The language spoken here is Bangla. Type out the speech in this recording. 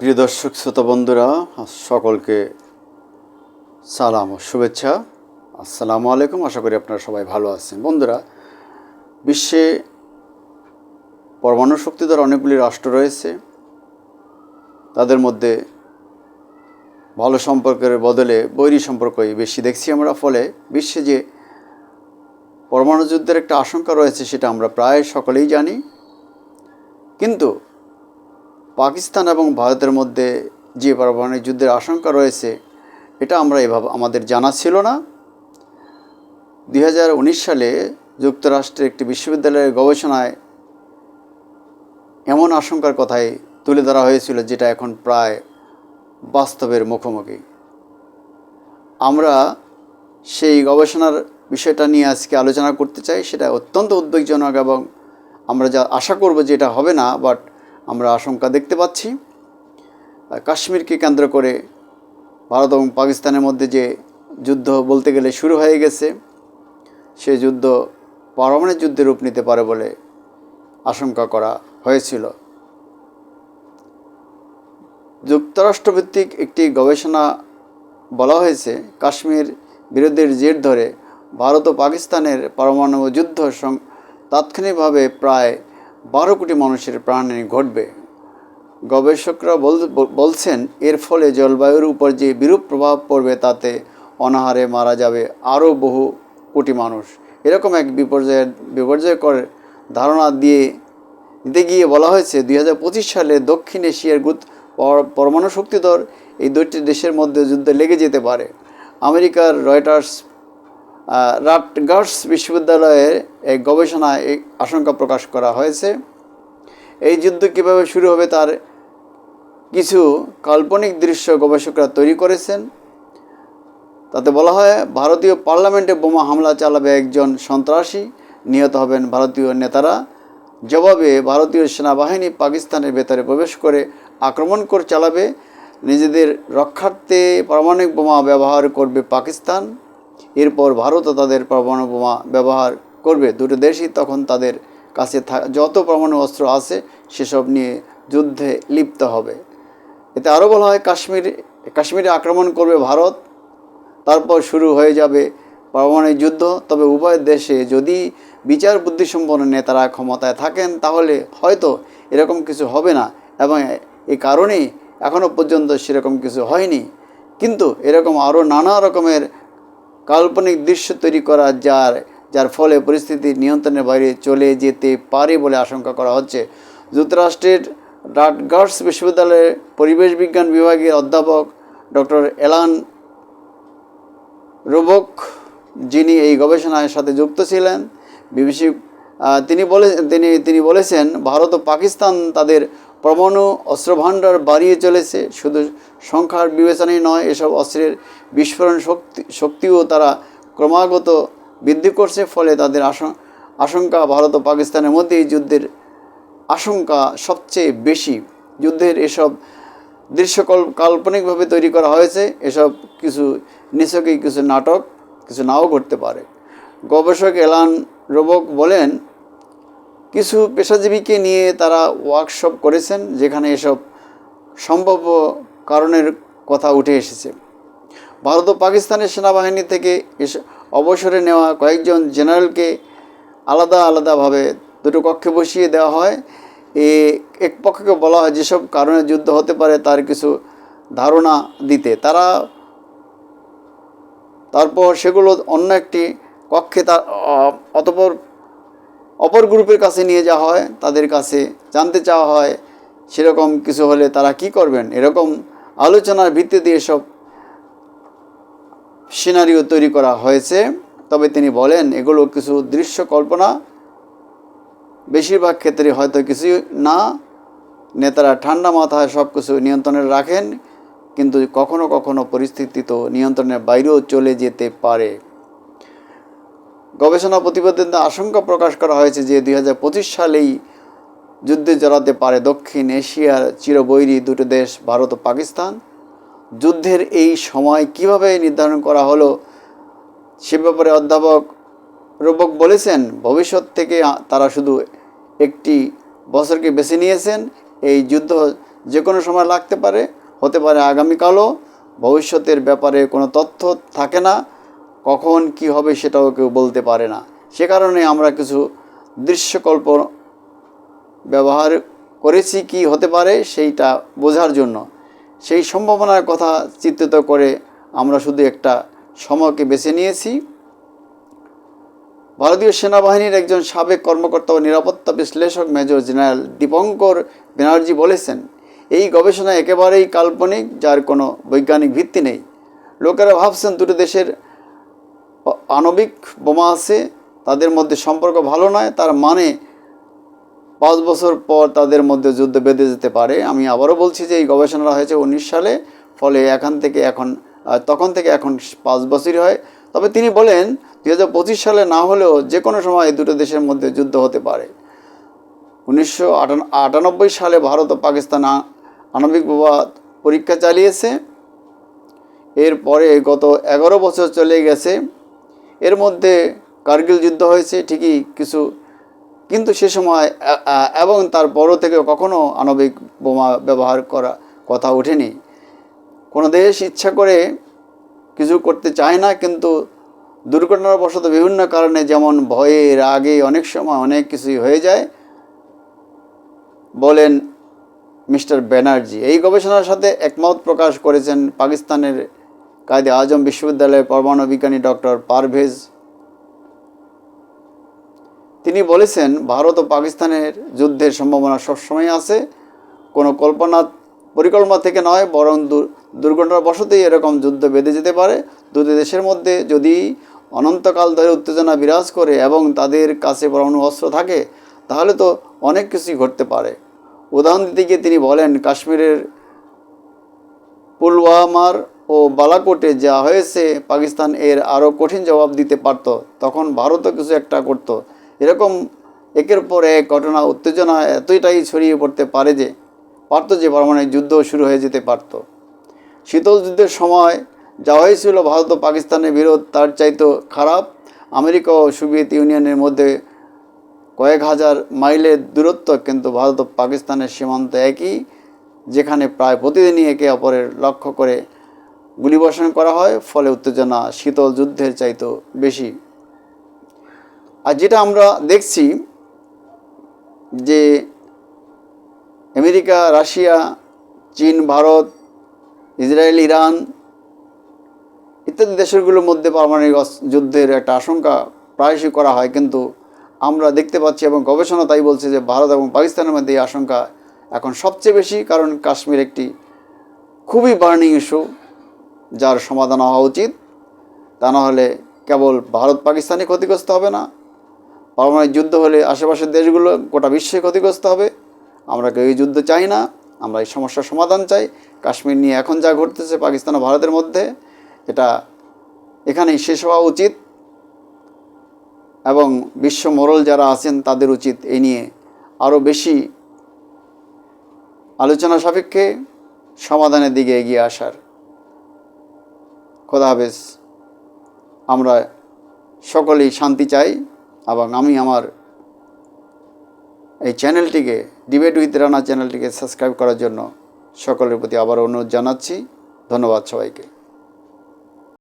প্রিয় দর্শক, শ্রোতা বন্ধুরা সকলকে সালাম ও শুভেচ্ছা। আসসালামু আলাইকুম, আশা করি আপনারা সবাই ভালো আছেন। বন্ধুরা, বিশ্বে পরমাণু শক্তিধর অনেকগুলি রাষ্ট্র রয়েছে। তাদের মধ্যে ভালো সম্পর্কের বদলে বৈরী সম্পর্কই বেশি দেখছি আমরা। ফলে বিশ্বে যে পরমাণু যুদ্ধের একটা আশঙ্কা রয়েছে, সেটা আমরা প্রায় সকলেই জানি। কিন্তু পাকিস্তান এবং ভারতের মধ্যে যে পারমাণবিক যুদ্ধের আশঙ্কা রয়েছে, এটা আমরা এভাবে, আমাদের জানা ছিল না। দু হাজার উনিশ সালে যুক্তরাষ্ট্রের একটি বিশ্ববিদ্যালয়ের গবেষণায় এমন আশঙ্কার কথাই তুলে ধরা হয়েছিল, যেটা এখন প্রায় বাস্তবের মুখোমুখি। আমরা সেই গবেষণার বিষয়টা নিয়ে আজকে আলোচনা করতে চাই, সেটা অত্যন্ত উদ্বেগজনক এবং আমরা যা আশা করব যে এটা হবে না বাট আমরা আশঙ্কা দেখতে পাচ্ছি। কাশ্মীরকে কেন্দ্র করে ভারত এবং পাকিস্তানের মধ্যে যে যুদ্ধ বলতে গেলে শুরু হয়ে গেছে, সে যুদ্ধ পারমাণবিক যুদ্ধে রূপ নিতে পারে বলে আশঙ্কা করা হয়েছিল। যুক্তরাষ্ট্রভিত্তিক একটি গবেষণা বলা হয়েছে, কাশ্মীর বিরোধীর জের ধরে ভারত ও পাকিস্তানের পারমাণবিক যুদ্ধ তাৎক্ষণিকভাবে প্রায় বারো কোটি মানুষের প্রাণহানি ঘটবে। গবেষকরা বলছেন, এর ফলে জলবায়ুর উপর যে বিরূপ প্রভাব পড়বে তাতে অনাহারে মারা যাবে আরও বহু কোটি মানুষ। এরকম এক বিপর্যয়ের বিপর্যয়কর ধারণা দিয়ে দিতে গিয়ে বলা হয়েছে দু হাজার পঁচিশ সালে দক্ষিণ এশিয়ার গুরুত্ব পরমাণু শক্তিধর এই দুইটি দেশের মধ্যে যুদ্ধে লেগে যেতে পারে। আমেরিকার রয়টার্স রাটগার্স বিশ্ববিদ্যালয়ের এক গবেষণায় এই আশঙ্কা প্রকাশ করা হয়েছে। এই যুদ্ধ কীভাবে শুরু হবে তার কিছু কাল্পনিক দৃশ্য গবেষকরা তৈরি করেছেন। তাতে বলা হয়, ভারতীয় পার্লামেন্টে বোমা হামলা চালাবে একজন সন্ত্রাসী, নিহত হবেন ভারতীয় নেতারা। জবাবে ভারতীয় সেনাবাহিনী পাকিস্তানের ভেতরে প্রবেশ করে আক্রমণ করে, চালাবে। নিজেদের রক্ষার্থে পারমাণবিক বোমা ব্যবহার করবে পাকিস্তান। এরপর ভারতও তাদের পরমাণু বোমা ব্যবহার করবে। দুটো দেশই তখন তাদের কাছে যত পরমাণু অস্ত্র আছে, সেসব নিয়ে যুদ্ধে লিপ্ত হবে। এতে আরও বলা হয়, কাশ্মীর, কাশ্মীরে আক্রমণ করবে ভারত। তারপর শুরু হয়ে যাবে পারমাণবিক যুদ্ধ। তবে উভয় দেশে যদি বিচার বুদ্ধিসম্পন্ন নেতারা ক্ষমতায় থাকেন, তাহলে হয়তো এরকম কিছু হবে না। এবং এই কারণেই এখনও পর্যন্ত সেরকম কিছু হয়নি। কিন্তু এরকম আরও নানা রকমের কাল্পনিক দৃশ্য তৈরি করা যার যার ফলে পরিস্থিতি নিয়ন্ত্রণের বাইরে চলে যেতে পারে বলে আশঙ্কা করা হচ্ছে। যুক্তরাষ্ট্রের রাটগার্স বিশ্ববিদ্যালয়ের পরিবেশ বিজ্ঞান বিভাগের অধ্যাপক ডক্টর এলান রোবক, যিনি এই গবেষণার সাথে যুক্ত ছিলেন, বিবিসি তিনি বলে, তিনি তিনি বলেছেন, ভারত ও পাকিস্তান তাদের পরমাণু অস্ত্রভাণ্ডার বাড়িয়ে চলেছে। শুধু সংখ্যার বিবেচনাই নয়, এসব অস্ত্রের বিস্ফোরণ শক্তি শক্তিও তারা ক্রমাগত বৃদ্ধি করছে, ফলে তাদের আশঙ্কা ভারত ও পাকিস্তানের মধ্যে এই যুদ্ধের আশঙ্কা সবচেয়ে বেশি। যুদ্ধের এসব দৃশ্যকল কাল্পনিকভাবে তৈরি করা হয়েছে। এসব কিছু নিছকই কিছু নাটক, কিছু নাও ঘটতে পারে। গবেষক এলান রোবক বলেন কিছু পেশাজীবীকে নিয়ে তারা ওয়ার্কশপ করেছেন, যেখানে এসব সম্ভাব্য কারণের কথা উঠে এসেছে। ভারত ও পাকিস্তানের সেনাবাহিনী থেকে অবসরে নেওয়া কয়েকজন জেনারেলকে আলাদা আলাদাভাবে দুটো কক্ষে বসিয়ে দেওয়া হয়। এ, এক পক্ষকে বলা হয় যেসব কারণে যুদ্ধ হতে পারে তার কিছু ধারণা দিতে। তারা তারপর সেগুলো অন্য একটি কক্ষে তার অতপর অপর গ্রুপের কাছে নিয়ে যাওয়া হয়, তাদের কাছে জানতে চাওয়া হয়, সেরকম কিছু হলে তারা কি করবেন? এরকম আলোচনার ভিত্তিতে এসব সিনারিও তৈরি করা হয়েছে। তবে তিনি বলেন, এগুলো কিছু দৃশ্য কল্পনা। বেশিরভাগ ক্ষেত্রে হয়তো কিছুই না। নেতারা ঠান্ডা মাথায় সব কিছু নিয়ন্ত্রণে রাখেন, কিন্তু কখনো কখনো পরিস্থিতি তো নিয়ন্ত্রণের বাইরেও চলে যেতে পারে। গবেষণা প্রতিবেদনে আশঙ্কা প্রকাশ করা হয়েছে যে দু হাজার পঁচিশ সালেই যুদ্ধে জড়াতে পারে দক্ষিণ এশিয়ার চিরবৈরী দুটো দেশ, ভারত ও পাকিস্তান। যুদ্ধের এই সময় কীভাবে নির্ধারণ করা হলো সে ব্যাপারে অধ্যাপক রূপক বলেছেন, ভবিষ্যৎ থেকে তারা শুধু একটি বছরকে বেছে নিয়েছেন, এই যুদ্ধ যে কোনো সময় লাগতে পারে, হতে পারে আগামীকালও। ভবিষ্যতের ব্যাপারে কোনো তথ্য থাকে না। কখন কি হবে সেটাও কেউ বলতে পারে না। সে কারণে আমরা কিছু দৃশ্যকল্প ব্যবহার করেছি কি হতে পারে সেইটা বোঝার জন্য। সেই সম্ভাবনার কথা চিত্রিত করে আমরা শুধু একটা সময়কে বেছে নিয়েছি। ভারতীয় সেনাবাহিনীর একজন সাবেক কর্মকর্তা ও নিরাপত্তা বিশ্লেষক মেজর জেনারেল দীপঙ্কর ব্যানার্জি বলেছেন, এই গবেষণা একেবারেই কাল্পনিক, যার কোনো বৈজ্ঞানিক ভিত্তি নেই। লোকেরা ভাবছেন দুটো দেশের আণবিক বোমা আছে, তাদের মধ্যে সম্পর্ক ভালো নয়, তার মানে পাঁচ বছর পর তাদের মধ্যে যুদ্ধ বেঁধে যেতে পারে। আমি আবারও বলছি যে এই গবেষণা হয়েছে উনিশ সালে, ফলে এখান থেকে এখন তখন থেকে এখন পাঁচ বছরই হয়। তবে তিনি বলেন, দুই হাজার পঁচিশ সালে না হলেও যে কোনো সময় দুটো দেশের মধ্যে যুদ্ধ হতে পারে। উনিশশো আটানব্বই সালে ভারত ও পাকিস্তান আণবিক বোমা পরীক্ষা চালিয়েছে। এরপরে গত এগারো বছর চলে গেছে। এর মধ্যে কার্গিল যুদ্ধ হয়েছে, ঠিকই কিছু। কিন্তু সে সময় এবং তার পরও থেকে কখনো আণবিক বোমা ব্যবহার করা কথা ওঠেনি। কোনো দেশ ইচ্ছা করে কিছু করতে চায় না, কিন্তু দুর্ঘটনাবশত বিভিন্ন কারণে, যেমন ভয়ে রাগে অনেক সময় অনেক কিছুই হয়ে যায়, বলেন মিস্টার ব্যানার্জি। এই গবেষণার সাথে একমত প্রকাশ করেছেন পাকিস্তানের কায়দে আজম বিশ্ববিদ্যালয়ের পরমাণু বিজ্ঞানী ডক্টর পারভেজ। তিনি বলেছেন, ভারত ও পাকিস্তানের যুদ্ধের সম্ভাবনা সবসময় আছে। কোনো কল্পনা পরিকল্পনা থেকে নয়, বরং দুর- দুর্ঘটনাবশতই এরকম যুদ্ধ বেঁধে যেতে পারে। দুটি দেশের মধ্যে যদি অনন্তকাল ধরে উত্তেজনা বিরাজ করে এবং তাদের কাছে পরমাণু অস্ত্র থাকে, তাহলে তো অনেক কিছুই ঘটতে পারে। উদাহরণ দিতে গিয়ে তিনি বলেন, কাশ্মীরের পুলওয়ামার ও বালাকোটে যা হয়েছে পাকিস্তান এর আরও কঠিন জবাব দিতে পারত, তখন ভারতও কিছু একটা করত। এরকম একের পর এক ঘটনা উত্তেজনা এতটাই ছড়িয়ে পড়তে পারে যে পারত যে পারমাণবিক যুদ্ধ শুরু হয়ে যেতে পারত। শীতল যুদ্ধের সময় যা হয়েছিল ভারত ও পাকিস্তানের বিরোধ তার চাইতো খারাপ। আমেরিকা ও সোভিয়েত ইউনিয়নের মধ্যে কয়েক হাজার মাইলের দূরত্ব কিন্তু ভারত ও পাকিস্তানের সীমান্ত একই, যেখানে প্রায় প্রতিদিনই একে অপরের লক্ষ্য করে গুলিবর্ষণ করা হয়, ফলে উত্তেজনা শীতল যুদ্ধের চাইতো বেশি। আর যেটা আমরা দেখছি যে আমেরিকা, রাশিয়া, চীন, ভারত, ইসরায়েল, ইরান ইত্যাদি দেশগুলোর মধ্যে পারমাণবিক যুদ্ধের একটা আশঙ্কা প্রায়শই করা হয়। কিন্তু আমরা দেখতে পাচ্ছি এবং গবেষণা তাই বলছে যে ভারত এবং পাকিস্তানের মধ্যে এই আশঙ্কা এখন সবচেয়ে বেশি, কারণ কাশ্মীর একটি খুবই বার্নিং ইস্যু। যার সমাধান হওয়া উচিত, তা না হলে কেবল ভারত পাকিস্তানই ক্ষতিগ্রস্ত হবে না। পারমাণবিক যুদ্ধ হলে আশেপাশের দেশগুলো গোটা বিশ্বে ক্ষতিগ্রস্ত হবে। আমরা কেউ এই যুদ্ধ চাই না, আমরা এই সমস্যার সমাধান চাই। কাশ্মীর নিয়ে এখন যা ঘটতেছে পাকিস্তান ও ভারতের মধ্যে, এটা এখানেই শেষ হওয়া উচিত। এবং বিশ্ব মোরল যারা আছেন, তাদের উচিত এই নিয়ে আরও বেশি আলোচনা সাপেক্ষে সমাধানের দিকে এগিয়ে আসার। খোদা হাফেজ। আমরা সকলেই শান্তি চাই এবং আমি আমার এই চ্যানেলটিকে ডিবেট উইথ রানা চ্যানেলটিকে সাবস্ক্রাইব করার জন্য সকলের প্রতি আবার অনুরোধ জানাচ্ছি। ধন্যবাদ সবাইকে।